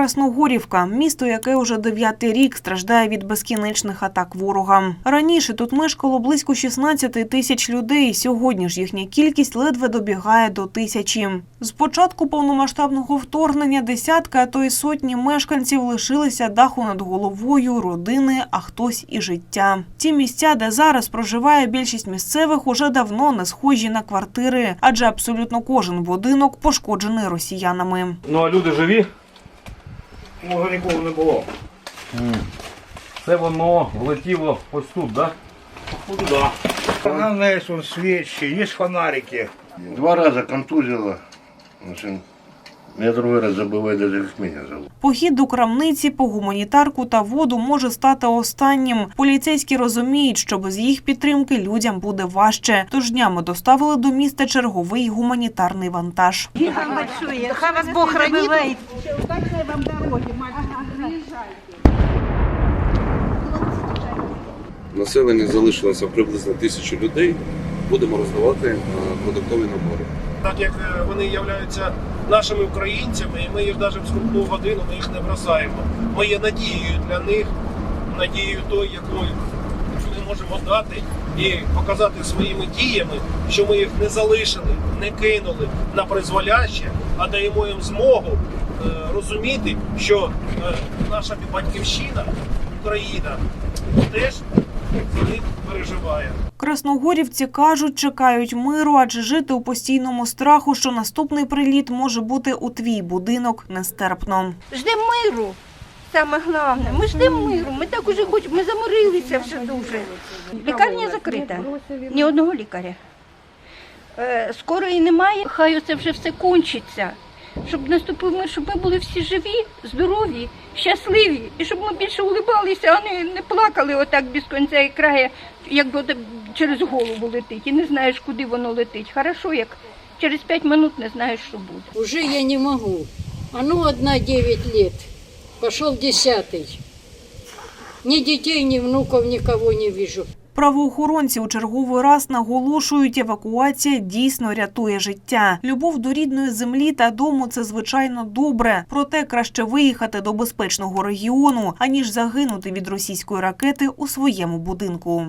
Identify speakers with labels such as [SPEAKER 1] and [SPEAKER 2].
[SPEAKER 1] Красногорівка місто, яке уже дев'ятий рік страждає від безкінечних атак ворога. Раніше тут мешкало близько 16 тисяч людей. Сьогодні ж їхня кількість ледве добігає до тисячі. З початку повномасштабного вторгнення десятка, а то й сотні мешканців лишилися даху над головою, родини, а хтось і життя. Ті місця, де зараз проживає більшість місцевих, уже давно не схожі на квартири, адже абсолютно кожен будинок пошкоджений росіянами.
[SPEAKER 2] Ну а люди живі?
[SPEAKER 3] Може нікого не було.
[SPEAKER 2] Це воно влетіло ось тут, так?
[SPEAKER 3] Походу, да. Фонарь, вон свечи, есть фонарики.
[SPEAKER 4] Два раза контузило. В общем, я другой раз забываю даже, как меня зовут.
[SPEAKER 1] Похід до крамниці по гуманітарку та воду може стати останнім. Поліцейські розуміють, що без їх підтримки людям буде важче. Тож днями доставили до міста черговий гуманітарний вантаж.
[SPEAKER 5] Хай вас Бог хранит.
[SPEAKER 6] Населення залишилося приблизно тисячу людей. Будемо роздавати е, продуктові набори.
[SPEAKER 7] так як е, вони являються нашими українцями, і ми їх навіть в скрутну годину ми їх не бросаємо. Ми є надією для них, надією той, якою ми можемо дати і показати своїми діями, що ми їх не залишили, не кинули на призволяще, а даємо їм змогу е, розуміти, що е, наша батьківщина, Україна, теж переживає.
[SPEAKER 1] Красногорівці кажуть, чекають миру, адже жити у постійному страху, що наступний приліт може бути у твій будинок нестерпно.
[SPEAKER 5] Ждемо миру. Саме головне, ми ждемо миру. Ми так уже хочемо, ми заморилися вже дуже. Лікарня закрита. Ні одного лікаря. Е, Скорої немає. Хай оце вже все кончиться. Щоб наступив мир, щоб ми були всі живі, здорові, щасливі, і щоб ми більше улибалися, а не, не плакали отак без кінця і краю, як через голову летить. І не знаєш, куди воно летить. Хорошо, як через п'ять минут не знаєш, що буде.
[SPEAKER 8] Уже я не могу. А ну одна 9 лет. Пошел десятый. Ни детей, ни внуков, никого не вижу.
[SPEAKER 1] Правоохоронці у черговий раз наголошують, евакуація дійсно рятує життя. Любов до рідної землі та дому це звичайно добре. Проте краще виїхати до безпечного регіону, аніж загинути від російської ракети у своєму будинку.